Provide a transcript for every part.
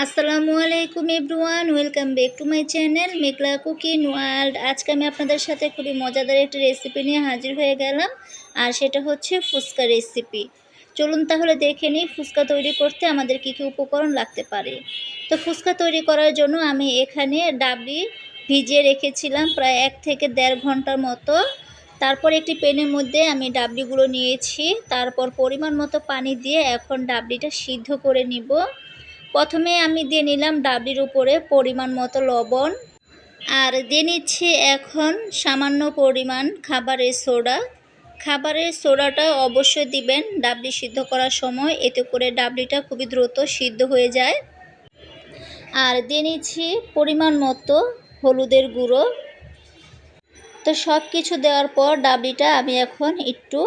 আসসালামু আলাইকুম everyone, welcome back to my channel Meghla cooking world. আজকে আমি আপনাদের সাথে খুবই মজাদার একটি রেসিপি নিয়ে হাজির হয়ে গেলাম, আর সেটা হচ্ছে ফুচকা রেসিপি চলুন তাহলে দেখে নিই ফুচকা তৈরি করতে আমাদের কী কী উপকরণ লাগতে পারে। তো ফুচকা তৈরি করার জন্য আমি এখানে ডাবলি ভিজিয়ে রেখেছিলাম প্রায় এক থেকে দেড় ঘণ্টার মতো। তারপর একটি পেনের মধ্যে আমি ডাবলিগুলো নিয়েছি, তারপর পরিমাণ মতো পানি দিয়ে এখন ডাবলিটা সিদ্ধ করে নিব। প্রথমে আমি দিয়ে নিলাম ডাবলির উপরে পরিমাণ মতো লবণ, আর দিয়ে নিচ্ছি এখন সামান্য পরিমাণ খাবারের সোডা। খাবারের সোডাটা অবশ্যই দিবেন ডাবলি সিদ্ধ করার সময়, এতে করে ডাবলিটা খুবই দ্রুত সিদ্ধ হয়ে যায়। আর দিয়ে নিচ্ছি পরিমাণ মতো হলুদের গুঁড়ো। তো সব কিছু দেওয়ার পর ডাবলিটা আমি এখন একটু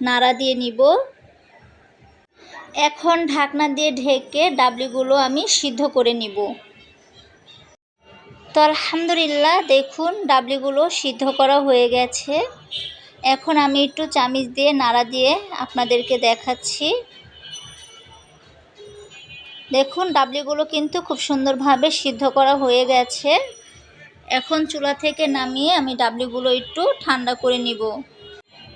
নাড়া দিয়ে নিব। এখন ঢাকনা দিয়ে ঢেকে ডাবলিগুলো আমি সিদ্ধ করে নিব। তো আলহামদুলিল্লাহ, দেখুন ডাবলিগুলো সিদ্ধ করা হয়ে গেছে। এখন আমি একটু চামিচ দিয়ে নাড়া দিয়ে আপনাদেরকে দেখাচ্ছি। দেখুন, ডাবলিগুলো কিন্তু খুব সুন্দরভাবে সিদ্ধ করা হয়ে গেছে। এখন চুলা থেকে নামিয়ে আমি ডাবলিগুলো একটু ঠান্ডা করে নিব।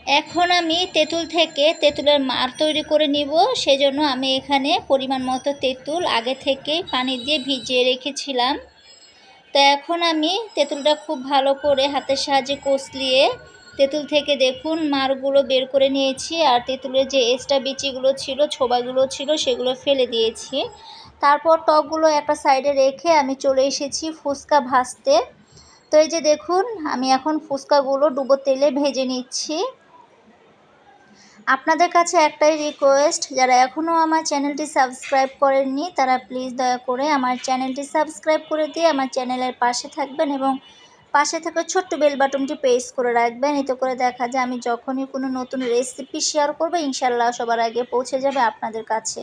এখন আমি তেঁতুল থেকে তেঁতুলের মার তৈরি করে নিব, সেজন্য আমি এখানে পরিমাণ মতো তেঁতুল আগে থেকে পানি দিয়ে ভিজিয়ে রেখেছিলাম। তো এখন আমি তেঁতুলটা খুব ভালো করে হাতের সাহায্যে কষলিয়ে তেঁতুল থেকে দেখুন মারগুলো বের করে নিয়েছি, আর তেঁতুলের যে এক্সট্রা বিচিগুলো ছিল, ছোবাগুলো ছিল, সেগুলো ফেলে দিয়েছি। তারপর টকগুলো একটা সাইডে রেখে আমি চলে এসেছি ফুচকা ভাজতে। তো এই যে দেখুন, আমি এখন ফুচকাগুলো ডুবো তেলে ভেজে নিচ্ছি। আপনাদের কাছে একটাই রিকোয়েস্ট যারা এখনও আমার চ্যানেলটি সাবস্ক্রাইব করেননি, তারা প্লিজ দয়া করে আমার চ্যানেলটি সাবস্ক্রাইব করে দিয়ে আমার চ্যানেলের পাশে থাকবেন এবং পাশে থাকা ছোট্ট বেল বাটনটি প্রেস করে রাখবেন। এতে করে দেখা যায় আমি যখনই কোনো নতুন রেসিপি শেয়ার করব ইনশাল্লাহ সবার আগে পৌঁছে যাবে আপনাদের কাছে।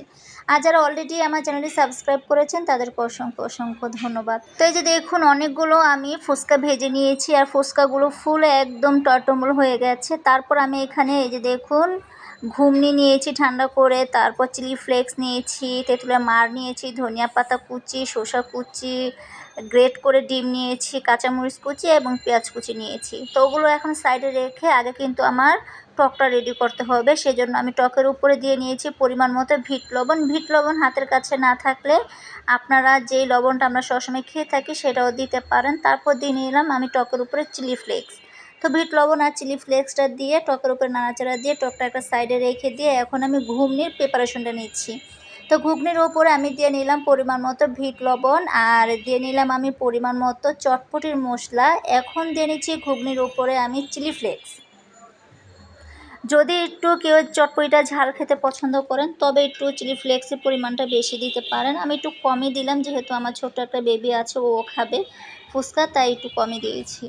আর যারা অলরেডি আমার চ্যানেলটি সাবস্ক্রাইব করেছেন, তাদেরকে অসংখ্য অসংখ্য ধন্যবাদ। তো এই যে দেখুন, অনেকগুলো আমি ফুচকা ভেজে নিয়েছি, আর ফুচকাগুলো ফুল একদম টটমল হয়ে গেছে। তারপর আমি এখানে এই যে দেখুন ঘুমনি নিয়েছি ঠান্ডা করে, তারপর চিলি ফ্লেক্স নিয়েছি, তেঁতুলের মার নিয়েছি, ধনিয়া পাতা কুচি, শসা কুচি গ্রেট করে ডিম নিয়েছি, কাঁচামরিচ কুচি এবং পেঁয়াজ কুচি নিয়েছি। তো ওগুলো এখন সাইডে রেখে আগে কিন্তু আমার টকটা রেডি করতে হবে। সেজন্য আমি টকের উপরে দিয়ে নিয়েছি পরিমাণ মতো ভিট লবণ। ভিট লবণ হাতের কাছে না থাকলে আপনারা যেই লবণটা আমরা সবসময় খেয়ে থাকি সেটাও দিতে পারেন। তারপর দিয়ে নিলাম আমি টকের উপরে চিলি ফ্লেক্স। তো ভিট লবণ আর চিলি ফ্লেক্সটা দিয়ে, টকের উপরে নাড়াচাড়া দিয়ে টকটা একটা সাইডে রেখে দিয়ে এখন আমি ঘুগনির প্রিপারেশনটা নিচ্ছি। তো ঘুগনির ওপরে আমি দিয়ে নিলাম পরিমাণ মতো ভিট লবণ আর দিয়ে নিলাম আমি পরিমাণ মতো চটপটির মশলা। এখন দিয়ে নিচ্ছি ঘুগনির ওপরে আমি চিলি ফ্লেক্স। যদি একটু কেউ চটপটিটা ঝাল খেতে পছন্দ করেন, তবে একটু চিলি ফ্লেক্সের পরিমাণটা বেশি দিতে পারেন। আমি একটু কমই দিলাম, যেহেতু আমার ছোট্ট একটা বেবি আছে, ও খাবে ফুচকা, তাই একটু কমই দিয়েছি।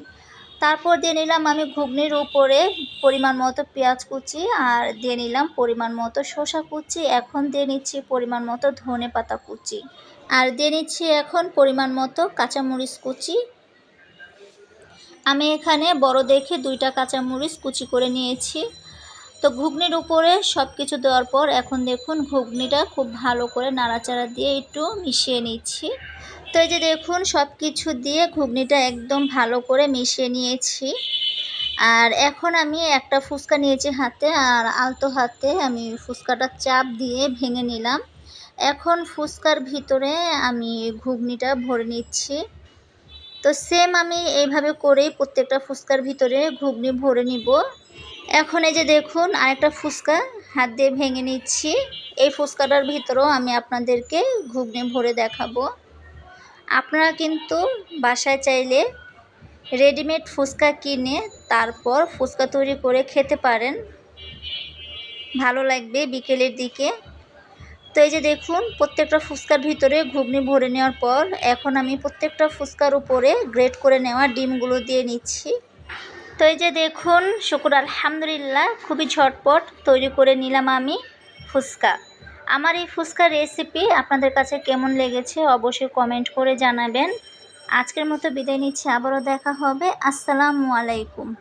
তারপর দিয়ে নিলাম আমি ঘুগনির উপরে পরিমাণ মতো পেঁয়াজ কুচি আর দিয়ে নিলাম পরিমাণ মতো শসা কুচি। এখন দিয়ে নিচ্ছি পরিমাণ মতো ধনে পাতা কুচি। আর দিয়ে নিচ্ছি এখন পরিমাণ মতো কাঁচামরিচ কুচি। আমি এখানে বড় দেখে দুইটা কাঁচামরিচ কুচি করে নিয়েছি। তো ঘুগনির উপরে সব কিছু দেওয়ার পর এখন দেখুন ঘুগনিটা খুব ভালো করে নাড়াচাড়া দিয়ে একটু মিশিয়ে নিচ্ছি। তো এই যে দেখুন সব কিছু দিয়ে ঘুগনিটা একদম ভালো করে মিশিয়ে নিয়েছি। আর এখন আমি একটা ফুচকা নিয়েছি হাতে, আর আলতো হাতে আমি ফুচকাটা চাপ দিয়ে ভেঙে নিলাম। এখন ফুচকার ভিতরে আমি ঘুগনিটা ভরে নিচ্ছি। তো সেম আমি এইভাবে করেই প্রত্যেকটা ফুচকার ভিতরে ঘুগনি ভরে নিব। এখন এই যে দেখুন, আরেকটা ফুচকা হাত দিয়ে ভেঙে নিচ্ছি। এই ফুচকাটার ভিতরেও আমি আপনাদেরকে ঘুগনি ভরে দেখাবো। আপনারা কিন্তু বাসায় চাইলে রেডিমেড ফুচকা কিনে তারপর ফুচকা তৈরি করে খেতে পারেন। ভালো লাগবে বিকেলের দিকে। তো এই যে দেখুন, প্রত্যেকটা ফুচকার ভিতরে ঘুগনি ভরে নেওয়ার পর এখন আমি প্রত্যেকটা ফুচকার উপরে গ্রেট করে নেওয়া ডিমগুলো দিয়ে নিচ্ছি। তো এই যে দেখুন, শুকুর আলহামদুলিল্লাহ, খুবই ঝটপট তৈরি করে নিলাম আমি ফুচকা। আমার এই ফুচকার রেসিপি আপনাদের কাছে কেমন লেগেছে অবশ্যই কমেন্ট করে জানাবেন। আজকের মতো বিদায় নিচ্ছি, আবারও দেখা হবে। আসসালামু আলাইকুম।